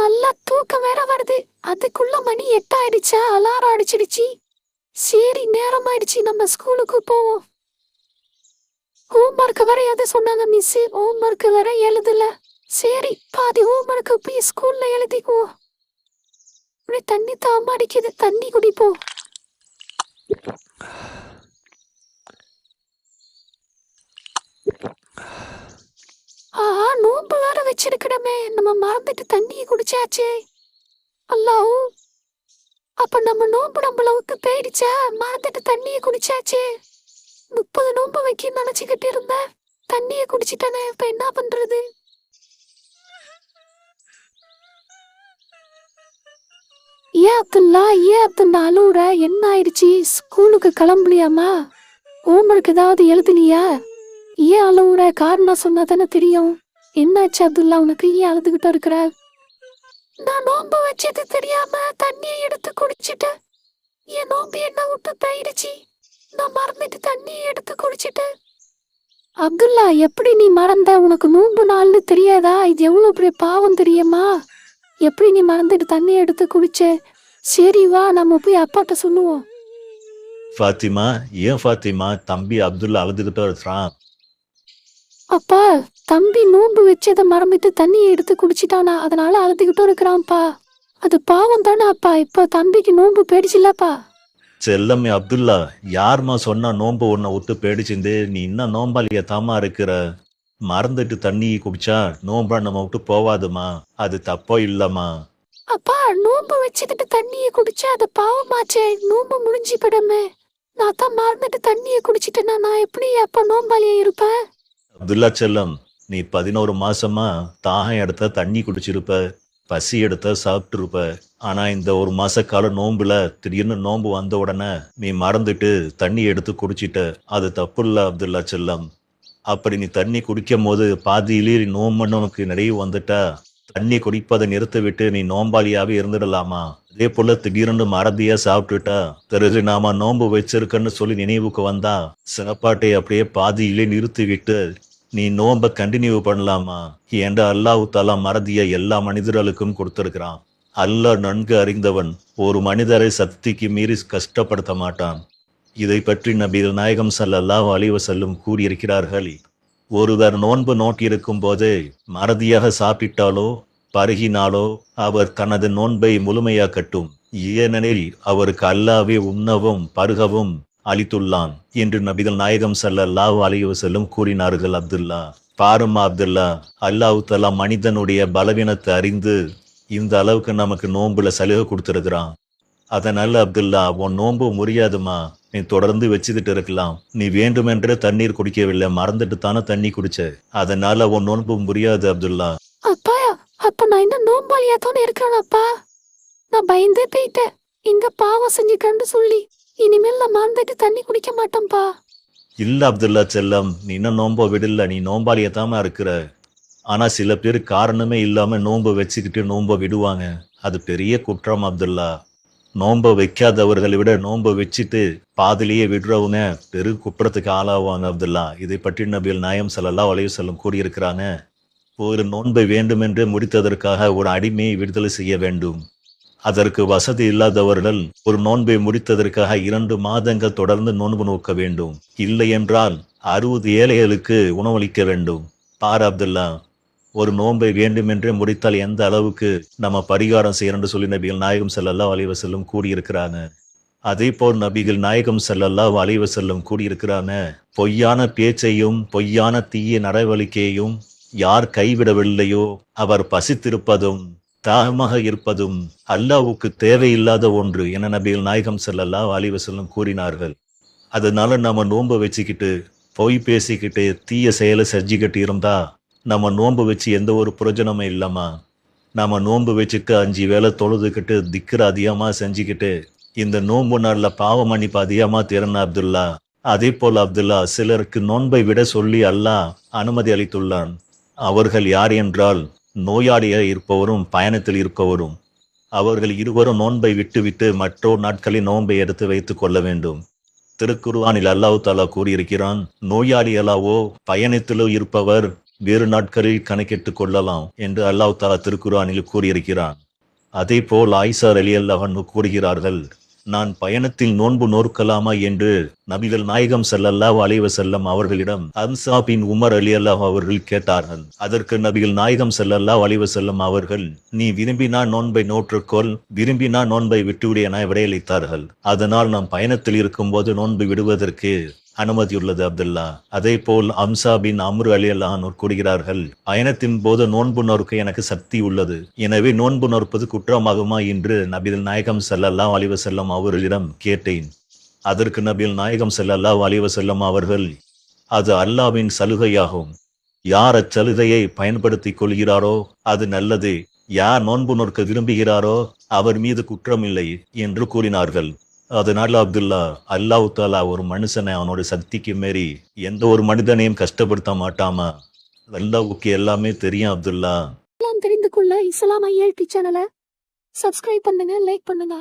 நல்லா தூக்கம் வேற வருது. அதுக்குள்ள மணி எட்டாயிடுச்சா? அலாரம் அடிச்சிடுச்சு. சரி நேரம் ஆயிடுச்சு நம்ம ஸ்கூலுக்கு போவோம். ஹோம்ஒர்க் வர எது சொன்னாங்க மிஸ் ஹோம்ஒர்க் வர எழுதல. சரி பாதி ஹோம்ஒர்க் போய் ஸ்கூல்ல எழுதிக்குவோம். அப்படியே தண்ணி தாம அடிக்குது. தண்ணி குடிப்போம் ஆஹா நோன்பு நம்ம மறந்துட்டு தண்ணியை குடிச்சாச்சே. அல்லாஹ் அப்ப நம்ம நோன்பு நம்மளவுக்கு போயிடுச்சா? மறந்துட்டு தண்ணியை குடிச்சாச்சே. முப்பது நோன்பு வைக்க நினைச்சுக்கிட்டு இருந்தேன். தண்ணியை குடிச்சிட்டானே இப்ப என்ன பண்றது? ஏன் அப்துல்லா ஏன் அப்துல்லா அழுவுற? என்ன ஆயிடுச்சு? ஸ்கூலுக்கு கிளம்பலையாமா ஹோம்ஒர்க் ஏதாவது எழுதலையா ஏன் அழுவுற? காரணம் சொன்னா தானே தெரியும். என்னாச்சு அப்துல்லா? உனக்கு ஏன் அழுதுகிட்டு இருக்கிற? நான் நோன்பு வச்சது தெரியாம தண்ணியை எடுத்து குடிச்சிட்டேன் என் நோன்பு என்ன விட்டு போயிடுச்சு நான் மறந்துட்டு தண்ணியை எடுத்து குடிச்சிட்டேன் அப்துல்லா எப்படி நீ மறந்த? உனக்கு நோன்பு நாள்னு தெரியாதா? இது எவ்வளவு பெரிய பாவம் தெரியுமா? எப்படி நீ மறந்துட்டு தண்ணியை எடுத்து குடிச்ச? சரி வா நம்ம போய் அப்பாட்ட சொல்லுவோம். ஃபாத்திமா ஏன் ஃபாத்திமா? தம்பி அப்துல்லா அழுதுகிட்டே இருக்கிறான். அப்பா தம்பி நோன்பு வச்சதை மறந்துட்டு தண்ணியை எடுத்து குடிச்சிட்டானா? அதனால அழுதுகிட்டும் இருக்கிறான்ப்பா. அது பாவம் தானே அப்பா. இப்போ தம்பிக்கு நோன்பு போயிடுச்சுல்லப்பா செல்லமே அப்துல்லா யாரும்மா சொன்னா நோன்பு உன்னை விட்டு பேடிச்சிருந்து நீ இன்னும் நோம்பாளிய தாமா இருக்கிற? மறந்துட்டு தண்ணி குடிச்சா நோம்பா நம்ம விட்டு போவாதுமா? அது தப்போ இல்லம்மா. அப்பா நோன்பு வச்சுக்கிட்டு தண்ணியை குடிச்சா அது பாவமாச்சே. நோன்பு முடிஞ்சு படமே நான் தான் மறந்துட்டு தண்ணியை குடிச்சிட்டேன்னா நான் எப்படி அப்ப நோம்பாளியா இருப்பேன்? அப்துல்லா செல்லம் நீ பதினோரு மாசமா தாகம் எடுத்த தண்ணி குடிச்சிருப்ப பசி எடுத்த சாப்பிட்டு இருப்ப ஆனா இந்த ஒரு மாச கால நோம்புல திடீர்னு நோம்பு வந்த உடனே நீ மறந்துட்டு தண்ணி எடுத்து குடிச்சிட்ட. அது தப்பு இல்ல அப்துல்லா செல்லம். அப்படி நீ தண்ணி குடிக்கும் போது பாதியிலே நீ நோம்புன்னு உனக்கு நிறைவு வந்துட்டா. தண்ணி குடிப்பதை நிறுத்தி விட்டு நீ நோம்பாளியாவே இருந்துடலாமா? அதே போல திடீர்னு மறதியா சாப்பிட்டுட்டா. தெரிஞ்சு நாம நோன்பு வச்சிருக்கன்னு சொல்லி நினைவுக்கு வந்தா சிறப்பாட்டை அப்படியே பாதியிலே நிறுத்தி விட்டு நீ நோம்ப கண்டினியூ பண்ணலாமா? என்ற அல்லாஹ் தாலா மறதியை எல்லா மனிதர்களுக்கும் கொடுத்திருக்கிறான். அல்லாஹ் நன்கு அறிந்தவன் ஒரு மனிதரை சக்திக்கு மீறி கஷ்டப்படுத்த மாட்டான். இதை பற்றி நபிகள் நாயகம் சல்லல்லாஹ் அலிவ செல்லும் கூறியிருக்கிறார்கள் ஒருவர் நோன்பு நோக்கியிருக்கும் போது மறதியாக சாப்பிட்டாலோ பருகினாலோ அவர் தனது நோன்பை முழுமையாக்கட்டும். ஏனெனில் அவருக்கு அல்லாவே உண்ணவும் பருகவும் அளித்துள்ளான் என்று நபிகள் நாயகம் ஸல்லல்லாஹு அலைஹி செல்லும் கூறினார்கள் அப்துல்லா. பாருமா அப்துல்லா அல்லாஹு தலா மனிதனுடைய பலவீனத்தை அறிந்து இந்த அளவுக்கு நமக்கு நோன்புல சலுகை கொடுத்துருக்கிறான். அதனால அப்துல்லா உன் நோன்பு முடியாதுமா நீ தொடர்ந்து வச்சுக்கிட்டு இருக்கலாம். நீ வேண்டுமென்றே தண்ணீர் குடிக்கவில்லை மறந்துட்டு தானே தண்ணி குடிச்ச? அதனால உன் நோன்பு முடியாது அப்துல்லா. அப்பா அப்ப நான் இந்த நோன்பாளியா தானே இருக்கிறேன் அப்பா. நான் பயந்தே போயிட்டேன். இங்க பாவம் செஞ்சுக்கன்னு சொல்லி. இனிமேல் நான் மறந்துட்டு தண்ணி குடிக்க மாட்டோம்ப்பா இல்ல அப்துல்லா செல்லம் நீ இன்னும் நோம்போ விடல நீ நோம்பாளியத்தாம இருக்கிற. ஆனா சில பேர் காரணமே இல்லாம நோன்பை வச்சுக்கிட்டு நோன்பை விடுவாங்க. அது பெரிய குற்றம் அப்துல்லா. நோன்பை வைக்காதவர்களை விட நோன்பை வச்சுட்டு பாதிலேயே விடுறவங்க பெரு குற்றத்துக்கு ஆளாவாங்க அப்துல்லா. இதை பற்றி நபிகள் நாயம் ஸல்லல்லாஹு வளைவு செல்லும் கூறியிருக்கிறாங்க. ஒரு நோன்பை வேண்டுமென்று முடித்ததற்காக ஒரு அடிமையை விடுதலை செய்ய வேண்டும். அதற்கு வசதி இல்லாதவர்கள் ஒரு நோன்பை முடித்ததற்காக இரண்டு மாதங்கள் தொடர்ந்து நோன்பு நோக்க வேண்டும். இல்லை என்றால் அறுபது ஏழைகளுக்கு உணவளிக்க வேண்டும். பார் அப்துல்லா ஒரு நோன்பை வேண்டுமென்றே முடித்தால் எந்த அளவுக்கு நம்ம பரிகாரம் செய்யணும்னு சொல்லி நபிகள் நாயகம் செல்லல்லா வலிவ செல்லும் கூடியிருக்கிறாங்க அதே போல் நபிகள் நாயகம் செல்லல்லா அலைஹி செல்லும் கூறியிருக்கிறாங்க பொய்யான பேச்சையும் பொய்யான தீய நடவடிக்கையையும் யார் கைவிடவில்லையோ அவர் பசித்திருப்பதும் தாகமாக இருப்பதும் அல்லாவுக்கு தேவையில்லாத ஒன்று என நபிகள் நாயகம் செல்லல்லா அலைஹி கூறினார்கள். அதனால நம்ம நோன்பு வச்சுக்கிட்டு பொய் பேசிக்கிட்டு தீய செயலை செஞ்சுக்கிட்டு இருந்தா நம்ம நோன்பு வச்சு எந்த ஒரு பிரயோஜனமும் இல்லாமா நாம் நோன்பு வச்சுட்டு அஞ்சு வேளை தொழுதுகிட்டு திக்கிற அதிகமாக செஞ்சுக்கிட்டு இந்த நோன்பு நாளில் பாவ மன்னிப்பு அதிகமாக திறன் அப்துல்லா அதே போல் அப்துல்லா சிலருக்கு நோன்பை விட சொல்லி அல்லாஹ் அனுமதி அளித்துள்ளான். அவர்கள் யார் என்றால் நோயாளியாக இருப்பவரும் பயணத்தில் இருப்பவரும் அவர்கள் இருவரும் நோன்பை விட்டுவிட்டு மற்றொரு நாட்களில் நோன்பை எடுத்து வைத்துக் கொள்ள வேண்டும். திருக்குர்ஆனில் அல்லாஹு தாலா கூறியிருக்கிறான் நோயாளிகளாவோ பயணத்திலோ இருப்பவர் வேறு நாட்களில் கணக்கிட்டுக் கொள்ளலாம் என்று அல்லாஹ் தாலா திருக்குரானில் கூறியிருக்கிறான். அதே போல் ஆயிசார் அலி அல்லாஹன் கூறுகிறார்கள் நான் பயணத்தில் நோன்பு நோற்கலாமா என்று நபிகள் நாயகம் செல்லல்லா அலைவ செல்லம் அவர்களிடம் அம்சா பின் உமர் அலி அல்லாஹ் அவர்கள் கேட்டார்கள். அதற்கு நபிகள் நாயகம் செல்லல்லா அலைவ செல்லம் அவர்கள் நீ விரும்பினா நோன்பை நோற்றுக்கொள் விரும்பினா நோன்பை விட்டுவிடு என விடையளித்தார்கள். அதனால் நாம் பயணத்தில் இருக்கும்போது நோன்பு விடுவதற்கு அனுமதியுள்ளது அப்துல்லா. அதே போல் அம்சா பின் அம்ரு அலி அல்லாஹ் கூறுகிறார்கள் பயணத்தின் போது நோன்பு நோர்க்க எனக்கு சக்தி உள்ளது. எனவே நோன்பு நோற்பது குற்றமாகுமா? என்று நபிகள் நாயகம் செல்லல்லா அலைஹி வஸல்லம் அவர்களிடம் கேட்டேன். அதற்கு நபிகள் நாயகம் செல்லல்லா அலைஹி வஸல்லம் அவர்கள் அது அல்லாவின் சலுகையாகும். யார் அச்சலுகையை பயன்படுத்திக் கொள்கிறாரோ அது நல்லது. யார் நோன்பு நோற்க விரும்புகிறாரோ அவர் மீது குற்றமில்லை என்று கூறினார்கள். அதனால அப்துல்லா அல்லாஹ் தாலா ஒரு மனுஷனை அவனோட சக்திக்கு மாரி எந்த ஒரு மனிதனையும் கஷ்டப்படுத்த மாட்டாமா அல்லாவுக்கு எல்லாமே தெரியும் அப்துல்லா. எல்லாம் தெரிந்து கொள்ள இஸ்லாம் ஐஎல்டி சேனலை சப்ஸ்கிரைப் பண்ணுங்க லைக் பண்ணுங்க.